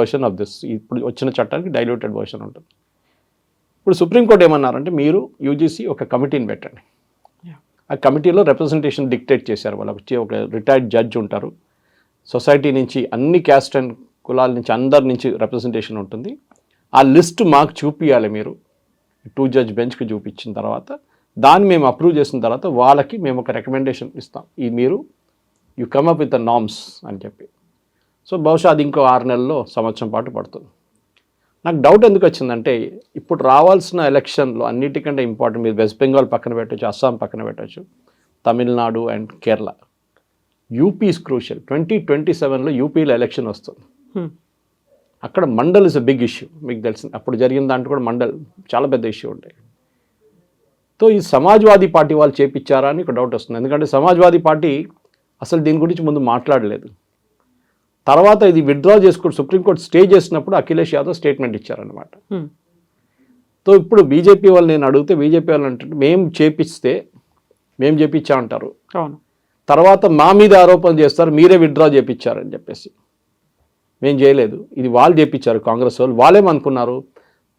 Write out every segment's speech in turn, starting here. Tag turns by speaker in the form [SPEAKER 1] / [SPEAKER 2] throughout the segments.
[SPEAKER 1] Version of this ఇప్పుడు వచ్చిన చట్టానికి డైల్యూటెడ్ వర్షన్ ఉంటుంది. ఇప్పుడు సుప్రీంకోర్టు ఏమన్నారంటే మీరు యూజీసీ ఒక కమిటీని పెట్టండి. ఆ కమిటీలో రిప్రజెంటేషన్ డిక్టేట్ చేశారు. వాళ్ళకి వచ్చి ఒక రిటైర్డ్ జడ్జ్ ఉంటారు. సొసైటీ నుంచి అన్ని క్యాస్ట్ అండ్ కులాల నుంచి అందరి నుంచి రిప్రజెంటేషన్ ఉంటుంది. ఆ లిస్ట్ మాకు చూపియాలి మీరు. టూ జడ్జ్ బెంచ్కి చూపించిన తర్వాత దాన్ని మేము అప్రూవ్ చేసిన తర్వాత వాళ్ళకి మేము ఒక రికమెండేషన్ ఇస్తాం. ఈ మీరు you come up with the names అని చెప్పి. సో బహుశా అది ఇంకో ఆరు నెలల్లో సంవత్సరం పాటు పడుతుంది. నాకు డౌట్ ఎందుకు వచ్చిందంటే ఇప్పుడు రావాల్సిన ఎలక్షన్లో అన్నిటికంటే ఇంపార్టెంట్ మీరు వెస్ట్ బెంగాల్ పక్కన పెట్టచ్చు అస్సాం పక్కన పెట్టచ్చు Tamil Nadu and Kerala UP is crucial twenty twenty సెవెన్లో యూపీలో ఎలక్షన్ వస్తుంది.
[SPEAKER 2] Hmm.
[SPEAKER 1] అక్కడ Mandal is a big issue మీకు తెలిసింది అప్పుడు జరిగిన దాంట్లో కూడా మండల్ చాలా పెద్ద ఇష్యూ ఉంటాయి. సో ఈ సమాజ్వాదీ పార్టీ వాళ్ళు చేపించారా అని ఒక డౌట్ వస్తుంది. ఎందుకంటే సమాజ్వాదీ పార్టీ అసలు దీని గురించి ముందు మాట్లాడలేదు. తర్వాత ఇది విత్డ్రా చేసుకుని సుప్రీంకోర్టు స్టే చేసినప్పుడు అఖిలేష్ యాదవ్ స్టేట్మెంట్ ఇచ్చారనమాట. సో ఇప్పుడు బీజేపీ వాళ్ళు నేను అడిగితే బీజేపీ వాళ్ళు అంటే మేము చేపిస్తే మేము చేపించా అంటారు.
[SPEAKER 2] అవును.
[SPEAKER 1] తర్వాత మా మీద ఆరోపణ చేస్తారు మీరే విత్డ్రా చేపించారని చెప్పేసి. మేము చేయలేదు. ఇది వాళ్ళు చేపించారు కాంగ్రెస్ వాళ్ళు. వాళ్ళేమనుకున్నారు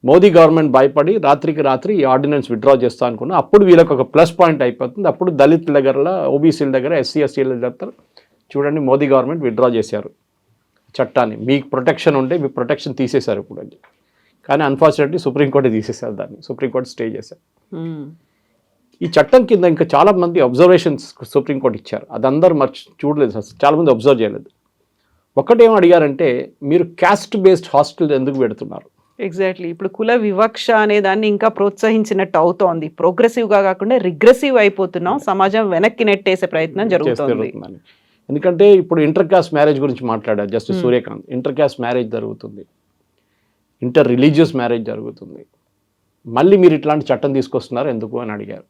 [SPEAKER 1] మోదీ గవర్నమెంట్ భయపడి రాత్రికి రాత్రి ఈ ఆర్డినెన్స్ విత్డ్రా చేస్తా అనుకున్నా. అప్పుడు వీళ్ళకి ఒక ప్లస్ పాయింట్ అయిపోతుంది. అప్పుడు దళితుల దగ్గర ఓబీసీల దగ్గర ఎస్సీ ఎస్టీల దగ్గర చూడండి మోదీ గవర్నమెంట్ విత్డ్రా చేశారు. చట్టాన్ని. మీకు ప్రొటెక్షన్ ఉంటే మీ ప్రొటెక్షన్ తీసేశారు ఇప్పుడు అని కానీ అన్ఫార్చునేట్లీ సుప్రీంకోర్టు తీసేశారు దాన్ని. సుప్రీంకోర్టు స్టే చేశారు. ఈ చట్టం కింద ఇంకా చాలా మంది అబ్జర్వేషన్స్ సుప్రీంకోర్టు ఇచ్చారు. అది అందరూ మర్చి చూడలేదు అసలు. చాలా మంది అబ్జర్వ్ చేయలేదు. ఒకటేం అడిగారంటే మీరు క్యాస్ట్ బేస్డ్ హాస్టల్ ఎందుకు పెడుతున్నారు?
[SPEAKER 2] ఎగ్జాక్ట్లీ ఇప్పుడు కుల వివక్ష అనే దాన్ని ఇంకా ప్రోత్సహించినట్టు అవుతోంది. ప్రోగ్రెసివ్గా కాకుండా రిగ్రెసివ్ అయిపోతున్నాం. సమాజం వెనక్కి నెట్టేసే ప్రయత్నం జరుగుతుంది.
[SPEAKER 1] ఎందుకంటే ఇప్పుడు ఇంటర్ కాస్ట్ మ్యారేజ్ గురించి మాట్లాడారు justice Surya Kant. Inter caste marriage జరుగుతుంది. ఇంటర్ రిలీజియస్ మ్యారేజ్ జరుగుతుంది. మళ్ళీ మీరు ఇట్లాంటి చట్టం తీసుకొస్తున్నారు ఎందుకు అని అడిగారు.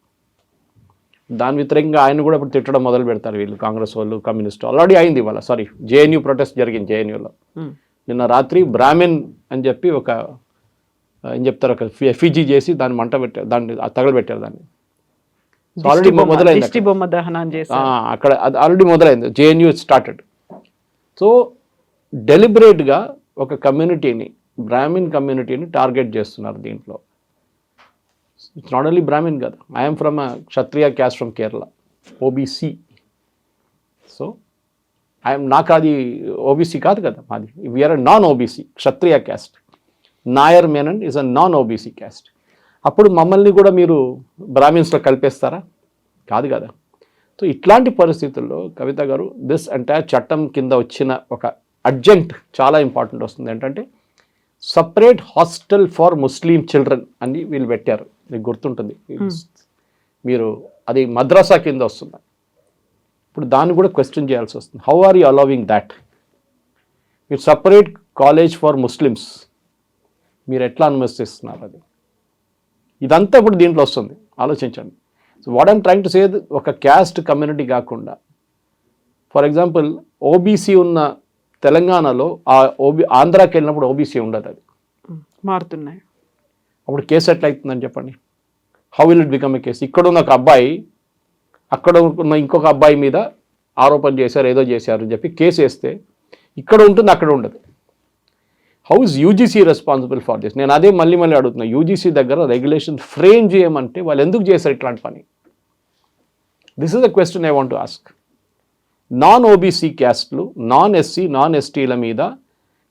[SPEAKER 1] దాని వ్యతిరేకంగా ఆయన కూడా ఇప్పుడు తిట్టడం మొదలు పెడతారు వీళ్ళు కాంగ్రెస్ వాళ్ళు కమ్యూనిస్ట్ ఆల్రెడీ అయింది ఇవాళ సారీ జేఎన్యూ ప్రొటెస్ట్ జరిగింది జేఎన్యూలో. నిన్న రాత్రి బ్రాహ్మిన్ అని చెప్పి ఒక ఏం చెప్తారు ఒక ఎఫిజీ చేసి దాన్ని మంట పెట్టారు దాన్ని తగలబెట్టారు దాన్ని. ఆల్రెడీ మొదలైంది
[SPEAKER 2] దిష్టి బొమ్మ దహనం
[SPEAKER 1] ఆ, అక్కడ అది ఆల్రెడీ మొదలైంది. జేఎన్యూ స్టార్టెడ్ సో డెలిబరేట్గా ఒక కమ్యూనిటీని బ్రాహ్మిన్ కమ్యూనిటీని టార్గెట్ చేస్తున్నారు దీంట్లో. ఇట్స్ నాట్ ఓన్లీ బ్రాహ్మిన్ కదా. I'm from Kshatriya caste from Kerala OBC so I'm నాకు అది ఓబీసీ కాదు కదా మాది. We're non OBC Kshatriya caste Nair Menon is a non OBC caste అప్పుడు మమ్మల్ని కూడా మీరు బ్రాహ్మిన్స్లో కలిపేస్తారా? కాదు కదా. సో ఇట్లాంటి పరిస్థితుల్లో కవిత గారు దిస్ ఎంటైర్ చట్టం కింద వచ్చిన ఒక అర్జెంట్ చాలా ఇంపార్టెంట్ వస్తుంది. ఏంటంటే separate hostel for Muslim children అని వీళ్ళు పెట్టారు. మీకు గుర్తుంటుంది. మీరు అది మద్రసా కింద వస్తుంది. ఇప్పుడు దాన్ని కూడా క్వశ్చన్ చేయాల్సి వస్తుంది. How are you allowing that మీరు సపరేట్ కాలేజ్ ఫర్ ముస్లిమ్స్ మీరు ఎట్లా అనుమతిస్తున్నారు అది? ఇదంతా ఇప్పుడు దీంట్లో వస్తుంది. ఆలోచించండి. So what I'm trying to say ఒక క్యాస్ట్ కమ్యూనిటీ కాకుండా ఫర్ ఎగ్జాంపుల్ ఓబీసీ ఉన్న తెలంగాణలో ఆ ఓబీ ఆంధ్రాకి వెళ్ళినప్పుడు ఓబీసీ ఉండదు అది.
[SPEAKER 2] మారుతున్నాయి.
[SPEAKER 1] అప్పుడు కేసు ఎట్లా అవుతుందని చెప్పండి. How will it become a case ఇక్కడ ఉన్న ఒక అబ్బాయి అక్కడ ఉన్న ఇంకొక అబ్బాయి మీద ఆరోపణ చేశారు ఏదో చేశారు అని చెప్పి కేసు వేస్తే ఇక్కడ ఉంటుంది అక్కడ ఉండదు. How is UGC responsible for this నేను అదే మళ్ళీ మళ్ళీ అడుగుతున్నా. యూజీసీ దగ్గర రెగ్యులేషన్ ఫ్రేమ్ చేయమంటే వాళ్ళు ఎందుకు చేశారు ఇట్లాంటి పని? This is the question I want ask non OBC క్యాస్ట్లు non SC non ఎస్టీల మీద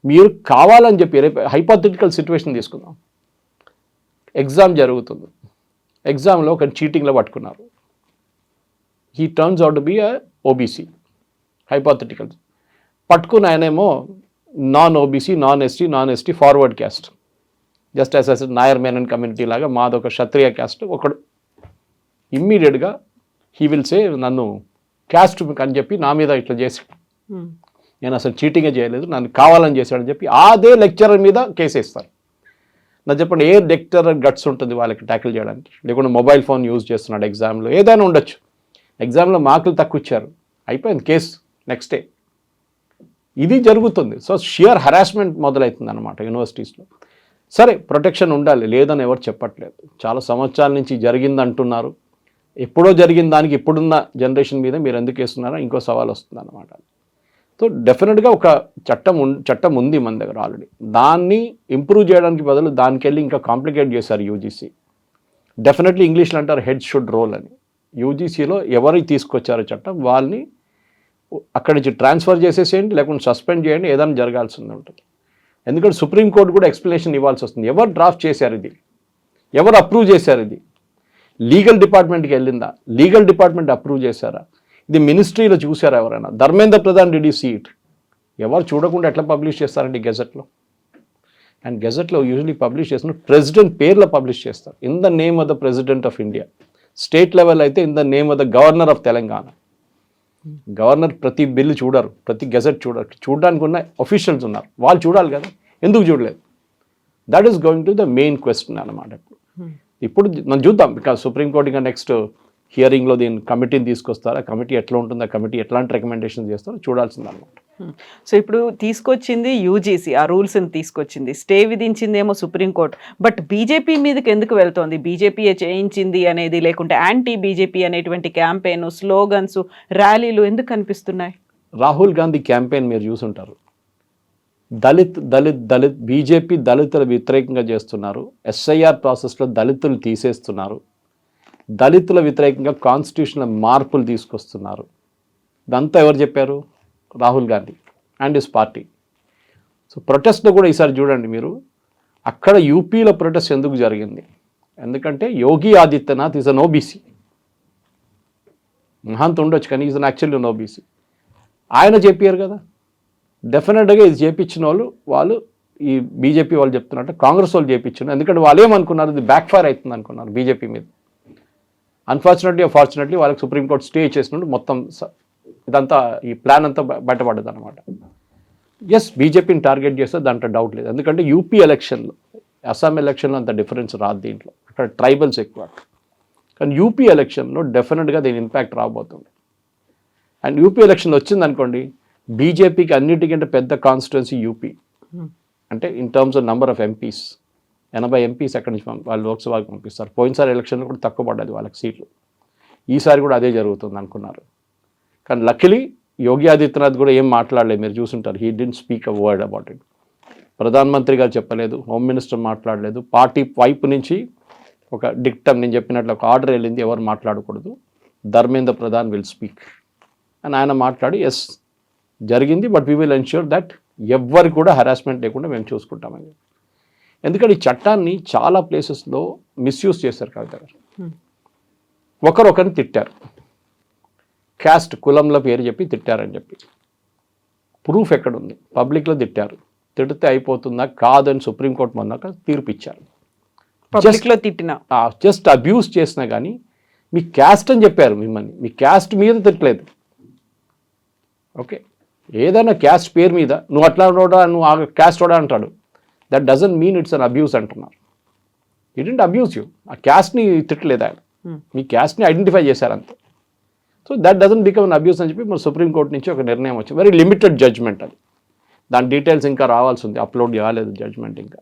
[SPEAKER 1] మీరు కావాలని చెప్పి రేపు హైపోథెటికల్ సిచ్యువేషన్ తీసుకుందాం. ఎగ్జామ్ జరుగుతుంది. ఎగ్జామ్లో ఒక చీటింగ్లో పట్టుకున్నారు. He turns out be a OBC hypothetical పట్టుకున్న ఆయనేమో non OBC non ST non ST forward caste just as us Nair Menon community లాగా మాదొక క్షత్రియ క్యాస్ట్ ఒకడు ఇమ్మీడియట్గా హీ విల్ సే నన్ను క్యాస్ట్ అని చెప్పి నా మీద ఇట్లా చేసి
[SPEAKER 2] Hmm.
[SPEAKER 1] నేను అసలు చీటింగే చేయలేదు నన్ను కావాలని చేశాడని చెప్పి అదే లెక్చరర్ మీద కేసు వేస్తారు. నా చెప్పండి ఏ లెక్చరర్ గట్స్ ఉంటుంది వాళ్ళకి ట్యాకిల్ చేయడానికి? లేకుంటే మొబైల్ ఫోన్ యూజ్ చేస్తున్నాడు ఎగ్జామ్లో ఏదైనా ఉండొచ్చు. ఎగ్జామ్లో మార్కులు తక్కువ ఇచ్చారు. అయిపోయింది కేసు నెక్స్ట్ డే ఇది జరుగుతుంది. సో షియర్ హరాస్మెంట్ మొదలవుతుంది అనమాట యూనివర్సిటీస్లో సరే ప్రొటెక్షన్ ఉండాలి లేదని ఎవరు చెప్పట్లేదు. చాలా సంవత్సరాల నుంచి జరిగింది అంటున్నారు ఎప్పుడో జరిగిన దానికి ఇప్పుడున్న జనరేషన్ మీద మీరు ఎందుకు వేస్తున్నారో ఇంకో సవాల్ వస్తుంది అనమాట సో డెఫినెట్గా ఒక చట్టం చట్టం ఉంది మన దగ్గర ఆల్రెడీ దాన్ని ఇంప్రూవ్ చేయడానికి బదులు దానికి వెళ్ళి ఇంకా కాంప్లికేట్ చేశారు యూజీసీ డెఫినెట్లీ ఇంగ్లీష్లో అంటారు హెడ్ షుడ్ రోల్ అని. యూజీసీలో ఎవరికి తీసుకొచ్చారో చట్టం వాళ్ళని అక్కడి నుంచి ట్రాన్స్ఫర్ చేసేసేయండి లేకుంటే సస్పెండ్ చేయండి ఏదైనా జరగాల్సి ఉంటుంది. ఎందుకంటే సుప్రీంకోర్టు కూడా ఎక్స్ప్లెనేషన్ ఇవ్వాల్సి వస్తుంది. ఎవరు డ్రాఫ్ట్ చేశారు ఇది? ఎవరు అప్రూవ్ చేశారు ఇది? లీగల్ డిపార్ట్మెంట్కి వెళ్ళిందా? లీగల్ డిపార్ట్మెంట్ అప్రూవ్ చేశారా? ఇది మినిస్ట్రీలో చూసారా ఎవరైనా? ధర్మేంద్ర ప్రధాన్ డిడి సీట్ ఎవరు చూడకుండా ఎట్లా పబ్లిష్ చేస్తారండి గెజెట్లో? అండ్ గెజెట్లో యూజువలీ పబ్లిష్ చేసిన ప్రెసిడెంట్ పేర్లో పబ్లిష్ చేస్తారు. In the name of the president of India. State level అయితే in the name of the governor of Telangana. Governor ప్రతి బిల్లు చూడరు ప్రతి గెజెట్ చూడరు. చూడడానికి ఉన్న అఫీషియల్స్ ఉన్నారు. వాళ్ళు చూడాలి కదా. ఎందుకు చూడలేదు? That is going to the main question అన్నమాట. ఇప్పుడు మనం చూద్దాం. బికాస్ సుప్రీంకోర్టు ఇంకా నెక్స్ట్ హియరింగ్లో దీని కమిటీని తీసుకొస్తారా? కమిటీ ఎట్లా ఉంటుంది ఆ కమిటీ ఎట్లాంటి రికమెండేషన్స్ చేస్తారో చూడాల్సింది అనమాట
[SPEAKER 2] సో ఇప్పుడు తీసుకొచ్చింది యూజీసీ ఆ రూల్స్ని తీసుకొచ్చింది. స్టే విధించిందేమో సుప్రీంకోర్టు. బట్ బీజేపీ మీదకి ఎందుకు వెళ్తోంది? బీజేపీ చేయించింది అనేది లేకుంటే యాంటీ బీజేపీ అనేటువంటి క్యాంపెయిన్ స్లోగన్స్ ర్యాలీలు ఎందుకు కనిపిస్తున్నాయి
[SPEAKER 1] రాహుల్ గాంధీ క్యాంపెయిన్ మీరు చూసుంటారు. దళిత్ దళిత్ దళిత్ బీజేపీ దళితుల వ్యతిరేకంగా చేస్తున్నారు. ఎస్ఐఆర్ ప్రాసెస్లో దళితులు తీసేస్తున్నారు. దళితుల వ్యతిరేకంగా కాన్స్టిట్యూషన్ మార్పులు తీసుకొస్తున్నారు. ఇదంతా ఎవరు చెప్పారు? Rahul Gandhi and his party so ప్రొటెస్ట్లో కూడా ఈసారి చూడండి మీరు. అక్కడ యూపీలో ప్రొటెస్ట్ ఎందుకు జరిగింది? ఎందుకంటే Yogi Adityanath is an OBC మహాంత ఉండొచ్చు కానీ is an actually an OBC ఆయన చెప్పారు కదా. డెఫినెట్గా ఇది చేపించిన వాళ్ళు వాళ్ళు ఈ బీజేపీ వాళ్ళు చెప్తున్నట్టు కాంగ్రెస్ వాళ్ళు చేపించారు ఎందుకంటే వాళ్ళు ఏమనుకున్నారు? ఇది బ్యాక్ ఫైర్ అవుతుంది అనుకున్నారు బీజేపీ మీద. అన్ఫార్చునేట్లీ ఫార్చునేట్లీ వాళ్ళకి సుప్రీంకోర్టు స్టే చేసినట్టు మొత్తం ఇదంతా ఈ ప్లాన్ అంతా బయటపడ్డది అనమాట ఎస్ బీజేపీని టార్గెట్ చేస్తే దాంట్లో డౌట్ లేదు. ఎందుకంటే యూపీ ఎలక్షన్లో అస్సాం ఎలక్షన్లో అంత డిఫరెన్స్ రాదు దీంట్లో. అక్కడ ట్రైబల్స్ ఎక్కువ. కానీ యూపీ ఎలక్షన్లో డెఫినెట్గా దీని ఇంపాక్ట్ రాబోతుంది. అండ్ యూపీ ఎలక్షన్ వచ్చింది అనుకోండి బీజేపీకి అన్నిటికంటే పెద్ద కాన్స్టిట్యున్సీ యూపీ అంటే in terms of number of MPs ఎనభై ఎంపీస్ ఎక్కడి నుంచి వాళ్ళు లోక్సభకి పంపిస్తారు. పోయినసారి ఎలక్షన్లో కూడా తక్కువ పడ్డది వాళ్ళకి సీట్లు. ఈసారి కూడా అదే జరుగుతుంది అనుకున్నారు. కానీ లక్లీ యోగి ఆదిత్యనాథ్ కూడా ఏం మాట్లాడలేదు. మీరు చూసుంటారు. He didn't speak a word about it ప్రధానమంత్రి గారు చెప్పలేదు. హోమ్ మినిస్టర్ మాట్లాడలేదు. పార్టీ వైపు నుంచి ఒక డిక్టమ్ నేను చెప్పినట్లు ఒక ఆర్డర్ వెళ్ళింది. ఎవరు మాట్లాడకూడదు. ధర్మేంద్ర ప్రధాన్ విల్ స్పీక్ అని ఆయన మాట్లాడి ఎస్ జరిగింది but we will ensure that ఎవ్వరు కూడా హరాస్మెంట్ లేకుండా మేము చూసుకుంటామని ఎందుకంటే ఈ చట్టాన్ని చాలా ప్లేసెస్లో మిస్యూజ్ చేశారు కవిత గారు. ఒకరొకరిని తిట్టారు. క్యాస్ట్ కులంలో పేరు చెప్పి తిట్టారని చెప్పి. ప్రూఫ్ ఎక్కడుంది? పబ్లిక్లో తిట్టారు. తిడితే అయిపోతుందా? కాదని సుప్రీంకోర్టు మొన్నాక తీర్పు ఇచ్చారు
[SPEAKER 2] పబ్లిక్లో తిట్టిన
[SPEAKER 1] జస్ట్ అబ్యూస్ చేసినా కానీ మీ క్యాస్ట్ అని చెప్పారు మిమ్మల్ని. మీ క్యాస్ట్ మీద తిట్టలేదు. ఓకే? ఏదైనా క్యాస్ట్ పేరు మీద నువ్వు అట్లా రోడా నువ్వు ఆ క్యాస్ట్ రోడా అంటాడు. That doesn't mean it's an abuse అంటున్నారు. ఇట్ అబ్యూస్ యూ ఆ క్యాస్ట్ని తిట్టలేదు ఆయన.
[SPEAKER 2] Hmm.
[SPEAKER 1] మీ క్యాస్ట్ని ఐడెంటిఫై చేశారు అంతే so that doesn't become an abuse అని చెప్పి మన సుప్రీంకోర్టు నుంచి ఒక నిర్ణయం వచ్చింది. వెరీ లిమిటెడ్ జడ్జ్మెంట్ అది. దాని డీటెయిల్స్ ఇంకా రావాల్సి ఉంది అప్లోడ్ కాలేదు జడ్జ్మెంట్ ఇంకా.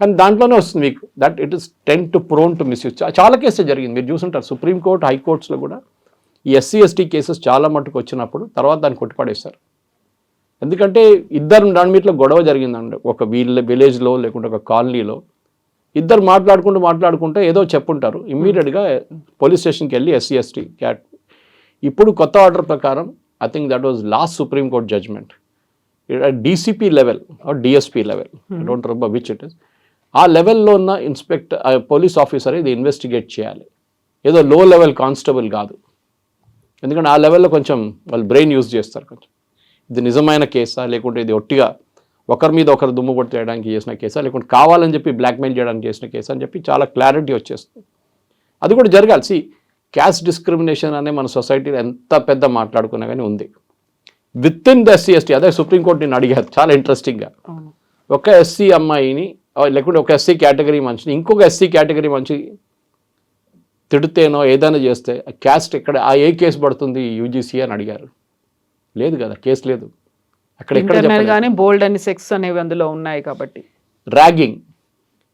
[SPEAKER 1] కానీ దాంట్లోనే వస్తుంది మీకు. That it is tend to prone to misuse చాలా కేసెస్ జరిగింది. మీరు చూసుంటారు. సుప్రీంకోర్టు హైకోర్ట్స్లో కూడా ఈ ఎస్సీ ఎస్టీ కేసెస్ చాలా మట్టుకు వచ్చినప్పుడు తర్వాత దాన్ని కొట్టిపడేశారు. ఎందుకంటే ఇద్దరు దాని మీట్లో గొడవ జరిగిందండి. ఒక వీళ్ళ విలేజ్లో లేకుంటే ఒక కాలనీలో ఇద్దరు మాట్లాడుకుంటూ మాట్లాడుకుంటే ఏదో చెప్పుంటారు. ఇమ్మీడియట్గా పోలీస్ స్టేషన్కి వెళ్ళి ఎస్సీ ఎస్టీ క్యాట్ ఇప్పుడు కొత్త ఆర్డర్ ప్రకారం I think that was last supreme court judgement DCP level or DSP level don't remember which it is ఆ లెవెల్లో ఉన్న ఇన్స్పెక్టర్ పోలీస్ ఆఫీసర్ ఇది ఇన్వెస్టిగేట్ చేయాలి. ఏదో లో లెవెల్ కానిస్టేబుల్ కాదు. ఎందుకంటే ఆ లెవెల్లో కొంచెం వాళ్ళు బ్రెయిన్ యూజ్ చేస్తారు కొంచెం. ఇది నిజమైన కేసా? లేకుంటే ఇది ఒట్టిగా ఒకరి మీద ఒకరు దుమ్ము కొట్టేయడానికి చేసిన కేసా? లేకుంటే కావాలని చెప్పి బ్లాక్మెయిల్ చేయడానికి చేసిన కేసా అని చెప్పి చాలా క్లారిటీ వచ్చేస్తుంది. అది కూడా జరగాలి. సి క్యాస్ట్ డిస్క్రిమినేషన్ అనే మన సొసైటీలో ఎంత పెద్ద మాట్లాడుకున్నా కానీ ఉంది. With in the SC ST అదే సుప్రీంకోర్టు నేను అడిగారు. చాలా ఇంట్రెస్టింగ్గా ఒక ఎస్సీ అమ్మాయిని లేకుంటే ఒక ఎస్సీ కేటగిరీ మనిషిని ఇంకొక ఎస్సీ కేటగిరీ మనిషి తిడితేనో ఏదైనా చేస్తే క్యాస్ట్ ఎక్కడ ఆ ఏ కేసు పడుతుంది? యూజీసీ అని అడిగారు. లేదు కదా కేసు లేదు. అక్కడ ఎక్కడ.
[SPEAKER 2] గానే బోల్డ్ అని సెక్స్ అనేవి అందులో ఉన్నాయి కాబట్టి.
[SPEAKER 1] ర్యాగింగ్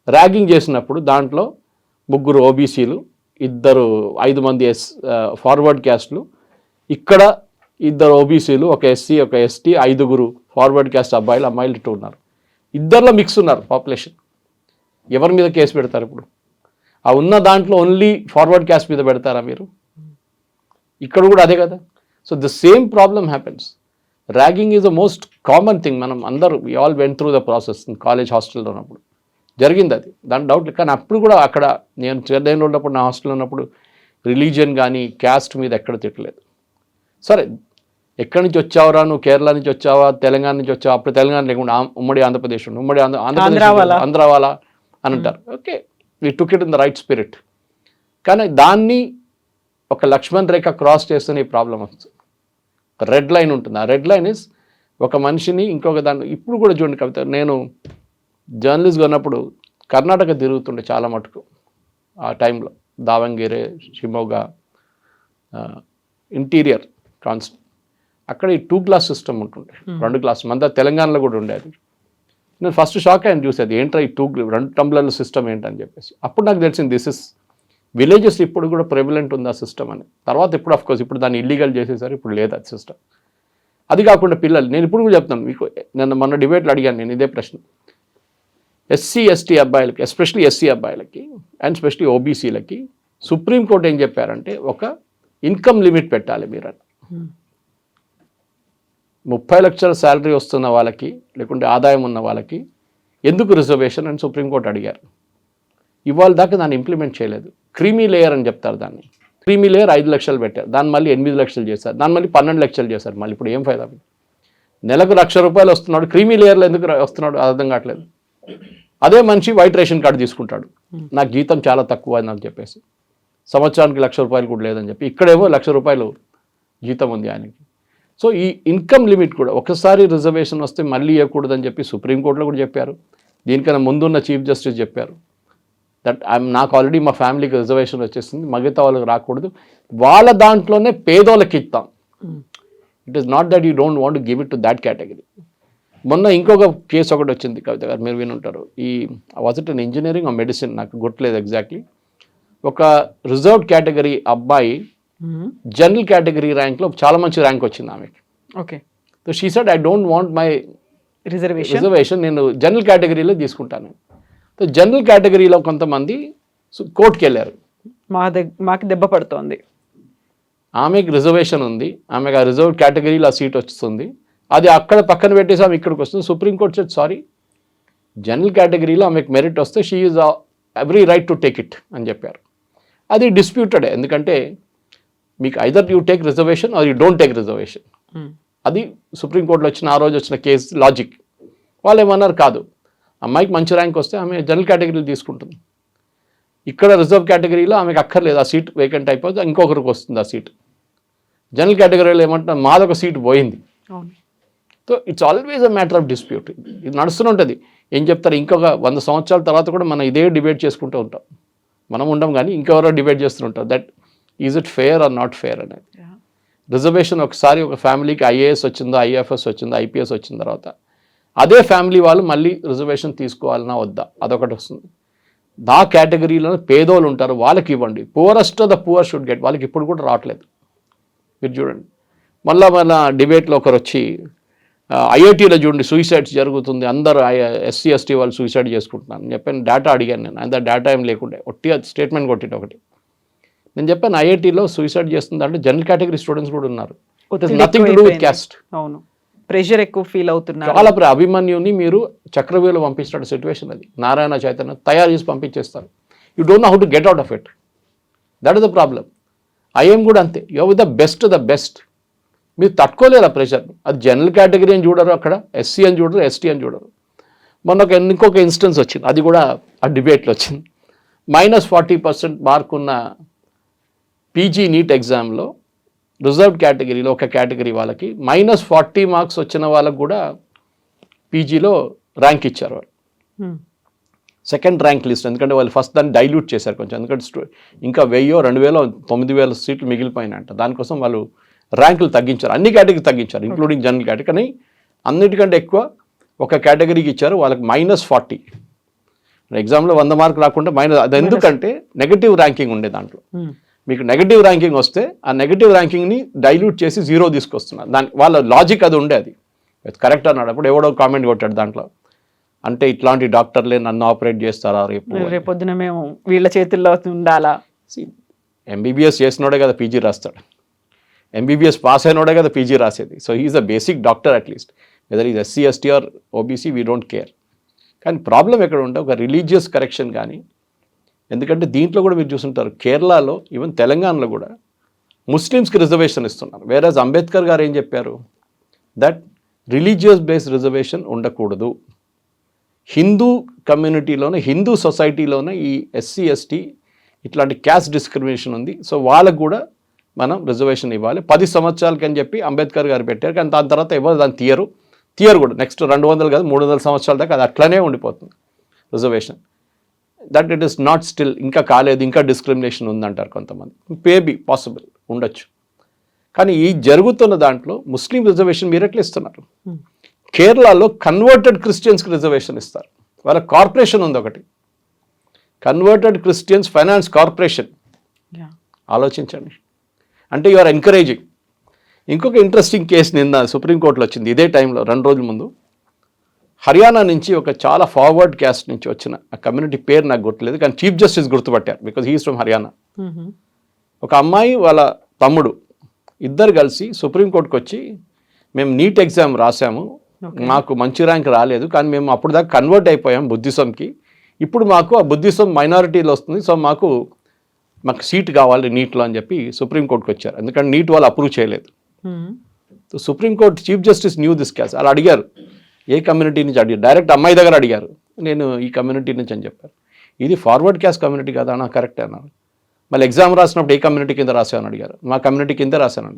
[SPEAKER 1] ర్యాగింగ్ చేసినప్పుడు దాంట్లో ముగ్గురు ఓబీసీలు ఇద్దరు ఐదు మంది ఎస్ ఫార్వర్డ్ క్యాస్ట్లు ఇక్కడ ఇద్దరు ఓబీసీలు ఒక ఎస్సీ ఒక ఎస్టీ ఐదుగురు ఫార్వర్డ్ క్యాస్ట్ అబ్బాయిలు అమ్మాయిలు ఇటు ఉన్నారు. ఇద్దరిలో మిక్స్ ఉన్నారు పాపులేషన్ ఎవరి మీద కేసు పెడతారు ఇప్పుడు? ఆ ఉన్న దాంట్లో ఓన్లీ ఫార్వర్డ్ క్యాస్ట్ మీద పెడతారా మీరు? ఇక్కడ కూడా అదే కదా. So the same problem happens ragging is the most common thing మనం అందరూ we all went through the process college హాస్టల్లో ఉన్నప్పుడు. జరిగింది అది. దాని డౌట్. కానీ అప్పుడు కూడా అక్కడ నేను చెన్నైలో ఉన్నప్పుడు నా హాస్టల్లో ఉన్నప్పుడు రిలీజియన్ కానీ క్యాస్ట్ మీద ఎక్కడ తిట్టలేదు. సరే ఎక్కడి నుంచి వచ్చావురా నువ్వు? కేరళ నుంచి వచ్చావా? తెలంగాణ నుంచి వచ్చావా? అప్పుడు తెలంగాణ లేకుండా ఉమ్మడి ఆంధ్రప్రదేశ్ ఉండు. ఉమ్మడి ఆంధ్ర ఆంధ్రప్రదేశ్
[SPEAKER 2] ఆంధ్రా వాళ్ళ.
[SPEAKER 1] ఆంధ్ర వాళ్ళ అని అంటారు. Okay. We took it in the right spirit కానీ దాన్ని ఒక లక్ష్మణ్ రేఖ క్రాస్ చేస్తేనే ప్రాబ్లం వస్తుంది. రెడ్ లైన్ ఉంటుంది. ఆ రెడ్ లైన్ ఇస్ ఒక మనిషిని ఇంకొక దాన్ని ఇప్పుడు కూడా చూడండి కవిత నేను జర్నలిస్ట్గా ఉన్నప్పుడు కర్ణాటక తిరుగుతుండే చాలా మటుకు ఆ టైంలో దావంగిరే షిమోగా ఇంటీరియర్ కాన్స్ట్ అక్కడ ఈ టూ క్లాస్ సిస్టమ్ ఉంటుండే. రెండు క్లాస్ మన తెలంగాణలో కూడా ఉండేది నేను ఫస్ట్ షాక్ అయ్యాను చూసేది ఏంట్రా ఈ టూ రెండు టంబ్లర్ల సిస్టమ్ ఏంటని చెప్పేసి. అప్పుడు నాకు తెలిసింది దిస్ ఇస్ విలేజెస్ ఇప్పుడు కూడా ప్రెవిలెంట్ ఉంది ఆ సిస్టమ్ అని. తర్వాత ఇప్పుడు ఆఫ్ కోర్స్ ఇప్పుడు దాన్ని ఇల్లీగల్ చేసేసారు ఇప్పుడు లేదు అది సిస్టమ్ అది కాకుండా పిల్లలు నేను ఇప్పుడు కూడా చెప్తాను మీకు నేను మొన్న డిబేట్లో అడిగాను నేను ఇదే ప్రశ్న. ఎస్సీ ఎస్టీ అబ్బాయిలకి ఎస్పెషలీ ఎస్సీ అబ్బాయిలకి అండ్ స్పెషలీ ఓబీసీలకి సుప్రీంకోర్టు ఏం చెప్పారంటే ఒక ఇన్కమ్ లిమిట్ పెట్టాలి మీరు అని ముప్పై లక్షల శాలరీ వస్తున్న వాళ్ళకి లేకుంటే ఆదాయం ఉన్న వాళ్ళకి ఎందుకు రిజర్వేషన్ అని సుప్రీంకోర్టు అడిగారు. ఇవాళ దాకా దాన్ని ఇంప్లిమెంట్ చేయలేదు. క్రీమీ లేయర్ అని చెప్తారు దాన్ని. క్రీమీ లేయర్ ఐదు లక్షలు పెట్టారు. దాన్ని మళ్ళీ ఎనిమిది లక్షలు చేశారు. దాన్ని మళ్ళీ పన్నెండు లక్షలు చేశారు. మళ్ళీ ఇప్పుడు ఏం ఫైదా నెలకు లక్ష రూపాయలు వస్తున్నాడు. క్రీమీ లేయర్లో ఎందుకు వస్తున్నాడు? అర్థం కావట్లేదు. అదే మనిషి వైట్ రేషన్ కార్డు తీసుకుంటాడు. నాకు జీతం చాలా తక్కువ అని నాకు చెప్పేసి. సంవత్సరానికి లక్ష రూపాయలు కూడా లేదని చెప్పి. ఇక్కడేమో లక్ష రూపాయలు జీతం ఉంది ఆయనకి. సో ఈ ఇన్కమ్ లిమిట్ కూడా ఒకసారి రిజర్వేషన్ వస్తే మళ్ళీ ఇవ్వకూడదని చెప్పి సుప్రీంకోర్టులో కూడా చెప్పారు. దీనికన్నా ముందున్న చీఫ్ జస్టిస్ చెప్పారు. దట్ ఐఎమ్ నాకు ఆల్రెడీ మా ఫ్యామిలీకి రిజర్వేషన్ వచ్చేసింది. మిగతా వాళ్ళకి రాకూడదు. వాళ్ళ దాంట్లోనే పేదోళ్ళకి ఇస్తాం. It is not that you don't want give it to that category మొన్న ఇంకొక కేసు ఒకటి వచ్చింది కవిత గారు మీరు వినుంటారు. ఈ వాజ్ ఇట్ అన్ ఇంజనీరింగ్ ఆ మెడిసిన్ నాకు గుర్తులేదు ఎగ్జాక్ట్లీ ఒక రిజర్వ్డ్ కేటగిరీ అబ్బాయి జనరల్ కేటగిరీ ర్యాంక్లో చాలా మంచి ర్యాంక్ వచ్చింది ఆమెకి.
[SPEAKER 2] Okay.
[SPEAKER 1] So she said I don't want my
[SPEAKER 2] reservation
[SPEAKER 1] reservation నేను జనరల్ కేటగిరీలో తీసుకుంటాను. జనరల్ కేటగిరీలో కొంతమంది కోర్టుకి వెళ్ళారు.
[SPEAKER 2] మా దగ్గర మాకు దెబ్బ పడుతోంది.
[SPEAKER 1] ఆమెకి రిజర్వేషన్ ఉంది. ఆమెకు ఆ రిజర్వ్ కేటగిరీలో ఆ సీట్ వస్తుంది. అది అక్కడ పక్కన పెట్టేసి ఆమె ఇక్కడికి వస్తుంది. సుప్రీంకోర్టు సెట్ సారీ జనరల్ కేటగిరీలో ఆమెకు మెరిట్ వస్తే she is every right to take it అని చెప్పారు. అది డిస్ప్యూటెడ్ ఎందుకంటే మీకు either you take reservation or you don't take reservation అది సుప్రీంకోర్టులో వచ్చిన ఆ రోజు వచ్చిన కేసు లాజిక్ వాళ్ళు ఏమన్నారు? కాదు. అమ్మాయికి మంచి ర్యాంక్ వస్తే ఆమె జనరల్ కేటగిరీలో తీసుకుంటుంది. ఇక్కడ రిజర్వ్ కేటగిరీలో ఆమెకు అక్కర్లేదు. ఆ సీట్ వేకెంట్ అయిపోతే ఇంకొకరికి వస్తుంది ఆ సీట్ జనరల్ కేటగిరీలో ఏమంటున్నారు మాదొక సీట్ పోయింది. So it's always a matter of dispute ఇది నడుస్తూనే ఉంటుంది. ఏం చెప్తారు? ఇంకొక వంద సంవత్సరాల తర్వాత కూడా మనం ఇదే డిబేట్ చేసుకుంటూ ఉంటాం. మనం ఉండం కానీ ఇంకెవరో డిబేట్ చేస్తుంటాం that is it fair or not fair అనేది. రిజర్వేషన్ ఒకసారి ఒక ఫ్యామిలీకి ఐఏఎస్ వచ్చిందో ఐఎఫ్ఎస్ వచ్చిందో ఐపీఎస్ వచ్చిన తర్వాత అదే ఫ్యామిలీ వాళ్ళు మళ్ళీ రిజర్వేషన్ తీసుకోవాలన్నా వద్దా? అదొకటి వస్తుంది. నా కేటగిరీలో పేదోళ్ళు ఉంటారు వాళ్ళకి ఇవ్వండి. Poorest the poor should get వాళ్ళకి ఇప్పుడు కూడా రావట్లేదు. మీరు చూడండి. మళ్ళా మన డిబేట్లో ఒకరు వచ్చి ఐఐటీలో చూడండి సూసైడ్స్ జరుగుతుంది. అందరూ ఎస్సీ ఎస్టీ వాళ్ళు సూసైడ్ చేసుకుంటున్నారు. అని చెప్పాను డేటా అడిగాను నేను. అంత డేటా ఏం లేకుండే. ఒట్టి స్టేట్మెంట్ కొట్టిన ఒకటి. నేను చెప్పాను ఐఐటీలో సూసైడ్ చేస్తుంది అంటే జనరల్ కేటగిరీ స్టూడెంట్స్ కూడా ఉన్నారు. Nothing to do with. Caste
[SPEAKER 2] అవును. ప్రెషర్ ఎక్కువ ఫీల్ అవుతున్నారు.
[SPEAKER 1] చాలా అభిమన్యుని మీరు చక్రవ్యూహలో పంపించిన సిచ్యువేషన్ అది. నారాయణ చైతన్య తయారు చేసి పంపించేస్తారు. You don't know how to get out of it that is the problem I'm కూడా అంతే. You with the best the best మీరు తట్టుకోలేరు ఆ ప్రెషర్ అది జనరల్ కేటగిరీ అని చూడరు అక్కడ. ఎస్సీ అని చూడరు ఎస్టీ అని చూడరు. మొన్న ఒక ఇంకొక ఇన్స్టెన్స్ వచ్చింది. అది కూడా ఆ డిబేట్లో వచ్చింది. మైనస్ ఫార్టీ పర్సెంట్ మార్క్ ఉన్న పీజీ నీట్ ఎగ్జామ్లో రిజర్వ్ కేటగిరీలో ఒక కేటగిరీ వాళ్ళకి మైనస్ ఫార్టీ మార్క్స్ వచ్చిన వాళ్ళకి కూడా పీజీలో ర్యాంక్ ఇచ్చారు వాళ్ళు.
[SPEAKER 2] Hmm.
[SPEAKER 1] సెకండ్ ర్యాంక్ లిస్ట్ ఎందుకంటే వాళ్ళు ఫస్ట్ దాన్ని డైల్యూట్ చేశారు కొంచెం. ఎందుకంటే ఇంకా వెయ్యో రెండు వేలో తొమ్మిది వేల సీట్లు మిగిలిపోయినాయంట. దానికోసం వాళ్ళు ర్యాంకులు తగ్గించారు. అన్ని కేటగిరీ తగ్గించారు ఇంక్లూడింగ్ జనరల్ కేటగిరీ కానీ అన్నిటికంటే ఎక్కువ ఒక కేటగిరీకి ఇచ్చారు వాళ్ళకి మైనస్ ఫార్టీ. ఎగ్జామ్లో వంద మార్కులు రాకుండా మైనస్ అది ఎందుకంటే నెగటివ్ ర్యాంకింగ్ ఉండే దాంట్లో.
[SPEAKER 2] Hmm.
[SPEAKER 1] మీకు నెగటివ్ ర్యాంకింగ్ వస్తే ఆ నెగటివ్ ర్యాంకింగ్ని డైల్యూట్ చేసి జీరో తీసుకొస్తున్నారు దాని వాళ్ళ లాజిక్ అది ఉండే అది. కరెక్ట్ అన్నాడు. అప్పుడు ఎవడో కామెంట్ కొట్టాడు దాంట్లో. అంటే ఇట్లాంటి డాక్టర్లే నన్ను ఆపరేట్ చేస్తారా రేపు
[SPEAKER 2] రేపొద్దున మేము వీళ్ళ చేతుల్లో ఉండాలా?
[SPEAKER 1] ఎంబీబీఎస్ చేసినోడే కదా పీజీ రాస్తాడు. ఎంబీబీఎస్ పాస్ అయినోడే కదా పీజీ రాసేది. So he is a basic doctor at least whether is SC ST or OBC we don't care కానీ ప్రాబ్లం ఎక్కడ ఉంటే ఒక రిలీజియస్ కరెక్షన్ కానీ ఎందుకంటే దీంట్లో కూడా మీరు చూసుంటారు కేరళలో ఈవెన్ తెలంగాణలో కూడా ముస్లిమ్స్కి రిజర్వేషన్ ఇస్తున్నారు. వేరే అంబేద్కర్ గారు ఏం చెప్పారు? దట్ రిలీజియస్ బేస్డ్ రిజర్వేషన్ ఉండకూడదు. హిందూ కమ్యూనిటీలోనే హిందూ సొసైటీలోనే ఈ ఎస్సీ ఎస్టీ ఇట్లాంటి క్యాస్ట్ డిస్క్రిమినేషన్ ఉంది. సో వాళ్ళకు కూడా మనం రిజర్వేషన్ ఇవ్వాలి. పది సంవత్సరాలకి అని చెప్పి అంబేద్కర్ గారు పెట్టారు. కానీ దాని తర్వాత ఎవరు దాన్ని తీయరు? తీయరు కూడా. నెక్స్ట్ రెండు వందలు కాదు మూడు వందల సంవత్సరాల దాకా అది అట్లనే ఉండిపోతుంది. Reservation that it is not still ఇంకా కాలేదు ఇంకా డిస్క్రిమినేషన్ ఉందంటారు కొంతమంది. మేబీ పాసిబుల్ ఉండొచ్చు. కానీ ఈ జరుగుతున్న దాంట్లో ముస్లిం రిజర్వేషన్ మీరు ఎట్లా ఇస్తున్నారు కేరళలో కన్వర్టెడ్ క్రిస్టియన్స్కి రిజర్వేషన్ ఇస్తారు. వాళ్ళ కార్పొరేషన్ ఉంది ఒకటి. కన్వర్టెడ్ క్రిస్టియన్స్ ఫైనాన్స్ కార్పొరేషన్ ఆలోచించండి. అంటే యు ఆర్ ఎంకరేజింగ్ ఇంకొక ఇంట్రెస్టింగ్ కేసు నిన్న సుప్రీంకోర్టులో వచ్చింది. ఇదే టైంలో రెండు రోజుల ముందు. హర్యానా నుంచి ఒక చాలా ఫార్వర్డ్ క్యాస్ట్ నుంచి వచ్చిన ఆ కమ్యూనిటీ పేరు నాకు గుర్తులేదు కానీ చీఫ్ జస్టిస్ గుర్తుపట్టారు బికాజ్ హీస్ ఫ్రమ్ హర్యానా ఒక అమ్మాయి వాళ్ళ తమ్ముడు ఇద్దరు కలిసి సుప్రీంకోర్టుకు వచ్చి మేము నీట్ ఎగ్జామ్ రాసాము మాకు మంచి ర్యాంక్ రాలేదు కానీ మేము అప్పుడు దాకా కన్వర్ట్ అయిపోయాం బుద్ధిజంకి ఇప్పుడు మాకు ఆ బుద్ధిజం మైనారిటీలో వస్తుంది సో మాకు మాకు సీట్ కావాలి నీట్లో అని చెప్పి సుప్రీంకోర్టుకు వచ్చారు. ఎందుకంటే నీట్ వాళ్ళు అప్రూవ్ చేయలేదు. So supreme court chief justice knew this caste అలా అడిగారు ఏ కమ్యూనిటీ నుంచి అడిగారు? డైరెక్ట్ అమ్మాయి దగ్గర అడిగారు. నేను ఈ కమ్యూనిటీ నుంచి అని చెప్పారు. ఇది ఫార్వర్డ్ క్యాస్ట్ కమ్యూనిటీ కదా? అన్న కరెక్టే అన్నారు మళ్ళీ ఎగ్జామ్ రాసినప్పుడు ఏ కమ్యూనిటీ కింద రాసామని అడిగారు. మా కమ్యూనిటీ కింద రాశాను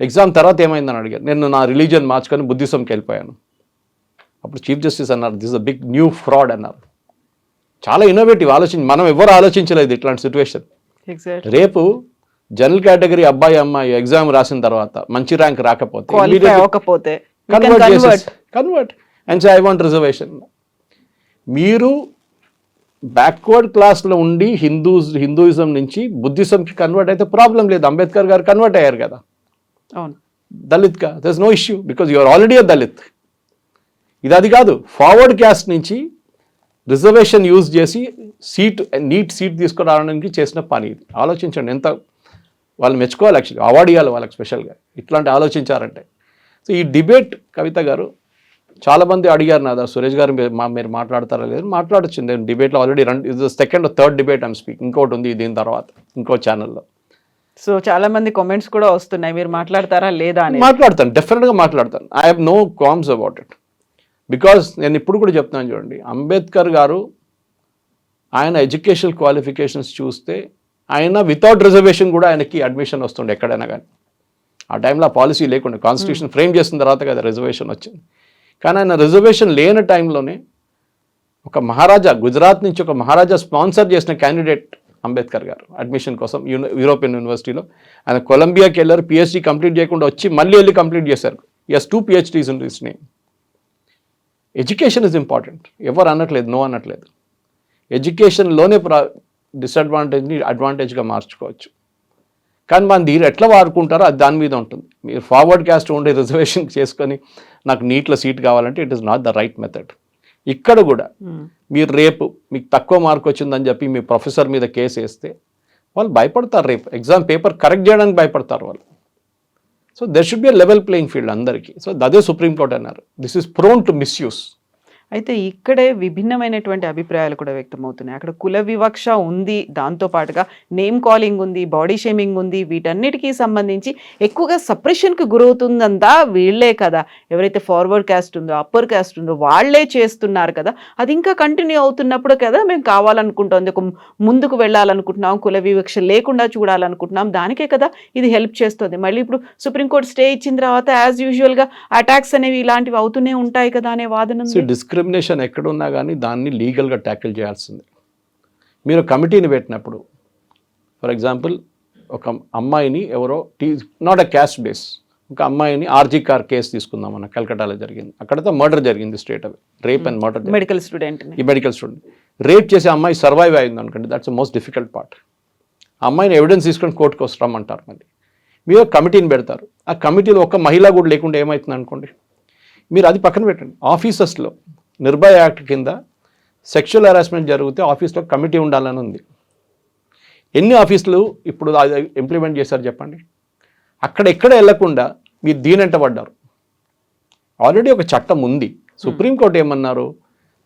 [SPEAKER 1] ఎగ్జామ్ తర్వాత ఏమైందని అడిగారు. నేను నా రిలీజియన్ మార్చుకొని బుద్ధిజంకి వెళ్ళిపోయాను. అప్పుడు చీఫ్ జస్టిస్ అన్నారు this a big new fraud అన్నారు. చాలా ఇన్నోవేటివ్ ఆలోచించి మనం ఎవరు ఆలోచించలేదు ఇట్లాంటి సిచ్యువేషన్ రేపు జనరల్ కేటగిరీ అబ్బాయి అమ్మాయి ఎగ్జామ్ రాసిన తర్వాత మంచి ర్యాంక్ రాకపోతే convert
[SPEAKER 2] convert
[SPEAKER 1] and say I want reservation మీరు బ్యాక్వర్డ్ క్లాస్లో ఉండి హిందూస్ హిందూయిజం నుంచి బుద్ధిజంకి కన్వర్ట్ అయితే ప్రాబ్లం లేదు. అంబేద్కర్ గారు కన్వర్ట్ అయ్యారు కదా.
[SPEAKER 2] అవును.
[SPEAKER 1] దళిత్గా there no issue because you're already a Dalit ఇది అది కాదు. ఫార్వర్డ్ క్యాస్ట్ నుంచి రిజర్వేషన్ యూజ్ చేసి సీట్ నీట్ సీట్ తీసుకురావడానికి చేసిన పని ఇది. ఆలోచించండి. ఎంత వాళ్ళు మెచ్చుకోవాలి యాక్చువల్లీ అవార్డు ఇవ్వాలి వాళ్ళకి స్పెషల్గా ఇట్లాంటి ఆలోచించారంటే. సో ఈ డిబేట్ కవిత గారు చాలామంది అడిగారు నాదా సురేష్ గారు మీరు మాట్లాడతారా లేదు? మాట్లాడచ్చు నేను డిబేట్లో ఆల్రెడీ రెండు ఇది second third debate I'm speak ఇంకోటి ఉంది దీని తర్వాత ఇంకో ఛానల్లో
[SPEAKER 2] సో చాలా మంది కామెంట్స్ కూడా వస్తున్నాయి. మీరు మాట్లాడతారా లేదా అని
[SPEAKER 1] మాట్లాడతాను డెఫినెట్గా మాట్లాడతాను. I have no qualms about it because నేను ఇప్పుడు కూడా చెప్తున్నాను చూడండి అంబేద్కర్ గారు ఆయన ఎడ్యుకేషనల్ క్వాలిఫికేషన్స్ చూస్తే ఆయన వితౌట్ రిజర్వేషన్ కూడా ఆయనకి అడ్మిషన్ వస్తుండే ఎక్కడైనా కానీ. ఆ టైంలో ఆ పాలసీ లేకుండా కాన్స్టిట్యూషన్ ఫ్రేమ్ చేసిన తర్వాత కదా రిజర్వేషన్ వచ్చింది. కానీ ఆయన రిజర్వేషన్ లేని టైంలోనే ఒక మహారాజా గుజరాత్ నుంచి ఒక మహారాజా స్పాన్సర్ చేసిన క్యాండిడేట్ అంబేద్కర్ గారు అడ్మిషన్ కోసం యూని యూరోపియన్ యూనివర్సిటీలో ఆయన కొలంబియాకి వెళ్ళారు పిహెచ్డి కంప్లీట్ చేయకుండా వచ్చి మళ్ళీ వెళ్ళి కంప్లీట్ చేశారు. As two PhDs in this name education is important ఎవరు అనట్లేదు నో అనట్లేదు. ఎడ్యుకేషన్లోనే ప్రా డిసడ్వాంటేజ్ని అడ్వాంటేజ్గా మార్చుకోవచ్చు. కానీ మన దీని ఎట్లా వాడుకుంటారో అది దాని మీద ఉంటుంది. మీరు ఫార్వర్డ్ క్యాస్ట్ ఉండే రిజర్వేషన్ చేసుకొని నాకు నీట్లో సీట్ కావాలంటే it is not the right method ఇక్కడ కూడా మీరు రేపు మీకు తక్కువ మార్క్ వచ్చిందని చెప్పి మీ ప్రొఫెసర్ మీద కేసు వేస్తే వాళ్ళు భయపడతారు రేపు. ఎగ్జామ్ పేపర్ కరెక్ట్ చేయడానికి భయపడతారు వాళ్ళు. So there should be level playing field అందరికీ. సో అదే సుప్రీంకోర్టు అన్నారు. This is prone to misuse
[SPEAKER 2] అయితే ఇక్కడే విభిన్నమైనటువంటి అభిప్రాయాలు కూడా వ్యక్తమవుతున్నాయి. అక్కడ కుల వివక్ష ఉంది దాంతో పాటుగా నేమ్ కాలింగ్ ఉంది బాడీ షేమింగ్ ఉంది వీటన్నిటికీ సంబంధించి ఎక్కువగా సప్రెషన్కి గురవుతుందంతా వీళ్ళే కదా. ఎవరైతే ఫార్వర్డ్ క్యాస్ట్ ఉందో అప్పర్ క్యాస్ట్ ఉందో వాళ్ళే చేస్తున్నారు కదా. అది ఇంకా కంటిన్యూ అవుతున్నప్పుడు కదా మేము కావాలనుకుంటుంది. ఒక ముందుకు వెళ్ళాలనుకుంటున్నాం కుల వివక్ష లేకుండా చూడాలనుకుంటున్నాం. దానికే కదా ఇది హెల్ప్ చేస్తుంది. మళ్ళీ ఇప్పుడు సుప్రీంకోర్టు స్టే ఇచ్చిన తర్వాత యాజ్ యూజువల్గా అటాక్స్ అనేవి ఇలాంటివి అవుతూనే ఉంటాయి కదా అనే వాదన
[SPEAKER 1] సో డిస్క్రిమినేషన్ ఎక్కడున్నా కానీ దాన్ని లీగల్గా ట్యాకిల్ చేయాల్సిందే. మీరు కమిటీని పెట్టినప్పుడు ఫర్ ఎగ్జాంపుల్ ఒక అమ్మాయిని ఎవరో it not a caste base ఒక అమ్మాయిని ఆర్జీ కార్ కేసు తీసుకుందాం మన కలకటాలో జరిగింది. అక్కడతో మర్డర్ జరిగింది straight away. Rape and murder
[SPEAKER 2] medical student
[SPEAKER 1] ఈ మెడికల్ స్టూడెంట్. రేప్ చేసే అమ్మాయి సర్వైవ్ అయింది అనుకోండి దట్స్ మోస్ట్ డిఫికల్ట్ పార్ట్. అమ్మాయిని ఎవిడెన్స్ తీసుకొని కోర్టుకు వస్తామంటారు మళ్ళీ. మీరు కమిటీని పెడతారు. ఆ కమిటీలో ఒక్క మహిళ కూడా లేకుండా ఏమవుతుంది అనుకోండి మీరు అది పక్కన పెట్టండి. ఆఫీసెస్లో నిర్భయ యాక్ట్ కింద సెక్షువల్ హెరాస్మెంట్ జరిగితే ఆఫీస్లో కమిటీ ఉండాలని ఉంది. ఎన్ని ఆఫీసులు ఇప్పుడు అది ఇంప్లిమెంట్ చేశారు చెప్పండి? అక్కడ ఎక్కడ వెళ్ళకుండా మీరు దీనంట పడ్డారు. ఆల్రెడీ ఒక చట్టం ఉంది. సుప్రీంకోర్టు ఏమన్నారు?